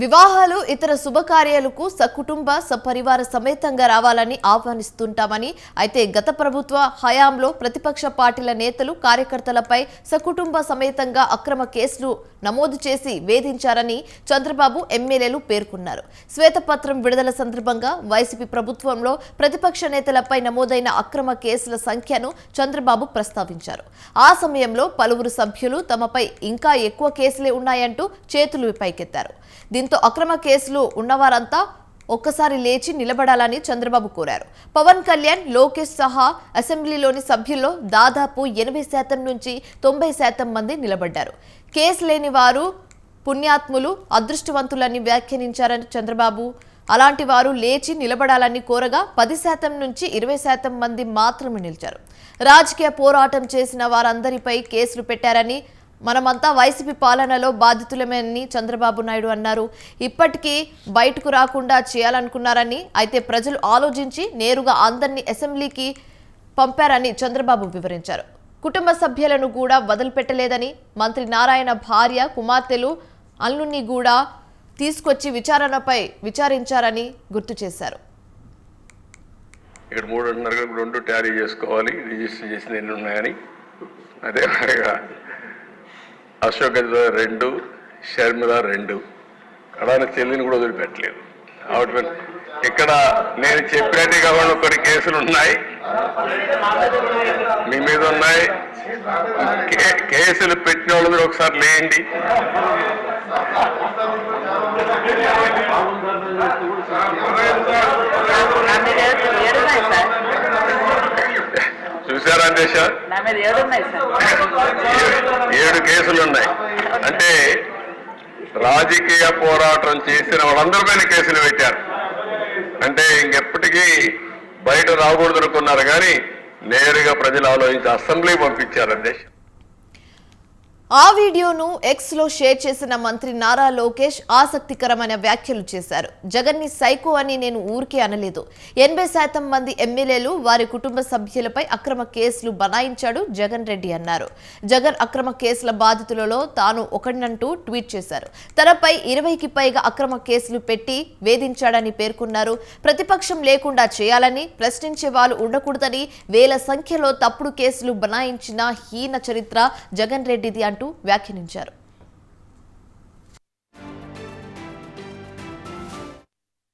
వివాహాలు ఇతర శుభకార్యాలకు సకుటుంబ సపరివార సమేతంగా రావాలని ఆహ్వానిస్తుంటామని అయితే గత ప్రభుత్వ హయాంలో ప్రతిపక్ష పార్టీల నేతలు కార్యకర్తలపై సకుటుంబ సమేతంగా అక్రమ కేసులు నమోదు చేసి వేధించారని చంద్రబాబు ఎమ్మెల్యేలు పేర్కొన్నారు. శ్వేతపత్రం విడుదల సందర్భంగా వైసీపీ ప్రభుత్వంలో ప్రతిపక్ష నేతలపై నమోదైన అక్రమ కేసుల సంఖ్యను చంద్రబాబు ప్రస్తావించారు. ఆ సమయంలో పలువురు సభ్యులు తమపై ఇంకా ఎక్కువ కేసులే ఉన్నాయంటూ చేతులు పైకెత్తారు. దీంతో అక్రమ కేసులు ఉన్నవారంతా ఒక్కసారి లేచి నిలబడాలని చంద్రబాబు కోరారు. పవన్ కళ్యాణ్ లోకేష్ సహా అసెంబ్లీలోని సభ్యుల్లో దాదాపు ఎనభై శాతం నుంచి తొంభై శాతం మంది నిలబడ్డారు. కేసు లేని వారు పుణ్యాత్ములు అదృష్టవంతులని వ్యాఖ్యానించారని చంద్రబాబు. అలాంటి వారు లేచి నిలబడాలని కోరగా పది శాతం నుంచి ఇరవై శాతం మంది మాత్రమే నిలిచారు. రాజకీయ పోరాటం చేసిన వారందరిపై కేసులు పెట్టారని మనమంతా వైసీపీ పాలనలో బాధితులమేనని చంద్రబాబు నాయుడు అన్నారు. ఇప్పటికీ బయటకు రాకుండా చేయాలనుకున్నారని అయితే ప్రజలు ఆలోచించి నేరుగా అందరినీ అసెంబ్లీకి పంపారని చంద్రబాబు వివరించారు. కుటుంబ సభ్యులను కూడా వదిలిపెట్టలేదని మంత్రి నారాయణ భార్య కుమార్తెలు అల్లుని కూడా తీసుకొచ్చి విచారణపై విచారించారని గుర్తు చేశారు. ఇక్కడ మూడున్నర రెండు ట్యారీ చేసుకోవాలి. రిజిస్టర్ చేసిన ఎన్ని ఉన్నాయని అదే. అశోక్ రెండు షర్మిల రెండు. కడాన చెల్లిని కూడా వదిలిపెట్టలేదు. ఆవిడ మీద ఇక్కడ నేను చెప్పినట్టు కాకుండా కొన్ని కేసులు ఉన్నాయి. మీ మీద ఉన్నాయి. కేసులు పెట్టిన వాళ్ళు ఒకసారి లేండి. సార్. చూసారా అందేశ మీద ఏడు కేసులున్నాయి కేసులు ఉన్నాయి. అంటే రాజకీయ పోరాటం చేసిన వాళ్ళందరి పైన కేసులు పెట్టారు. అంటే ఇంకెప్పటికీ బయట రాకూడదు అనుకున్నారు కానీ నేరుగా ప్రజలు ఆలోచించి అసెంబ్లీ పంపించారు అధ్యక్ష ఆ వీడియోను ఎక్స్లో షేర్ చేసిన మంత్రి నారా లోకేష్ ఆసక్తికరమైన వ్యాఖ్యలు చేశారు. జగన్ని సైకో అని నేను ఊరికే అనలేదు. ఎనభై శాతం మంది ఎమ్మెల్యేలు వారి కుటుంబ సభ్యులపై అక్రమ కేసులు బనాయించాడు జగన్ రెడ్డి అన్నారు. జగన్ అక్రమ కేసుల బాధితులలో తాను ఒకడినంటూ ట్వీట్ చేశారు. తనపై ఇరవైకి పైగా అక్రమ కేసులు పెట్టి వేధించాడని పేర్కొన్నారు. ప్రతిపక్షం లేకుండా చేయాలని ప్రశ్నించే వాళ్ళు ఉండకూడదని వేల సంఖ్యలో తప్పుడు కేసులు బనాయించిన హీన చరిత్ర జగన్ రెడ్డిది అంటూ వ్యాఖ్యానించారు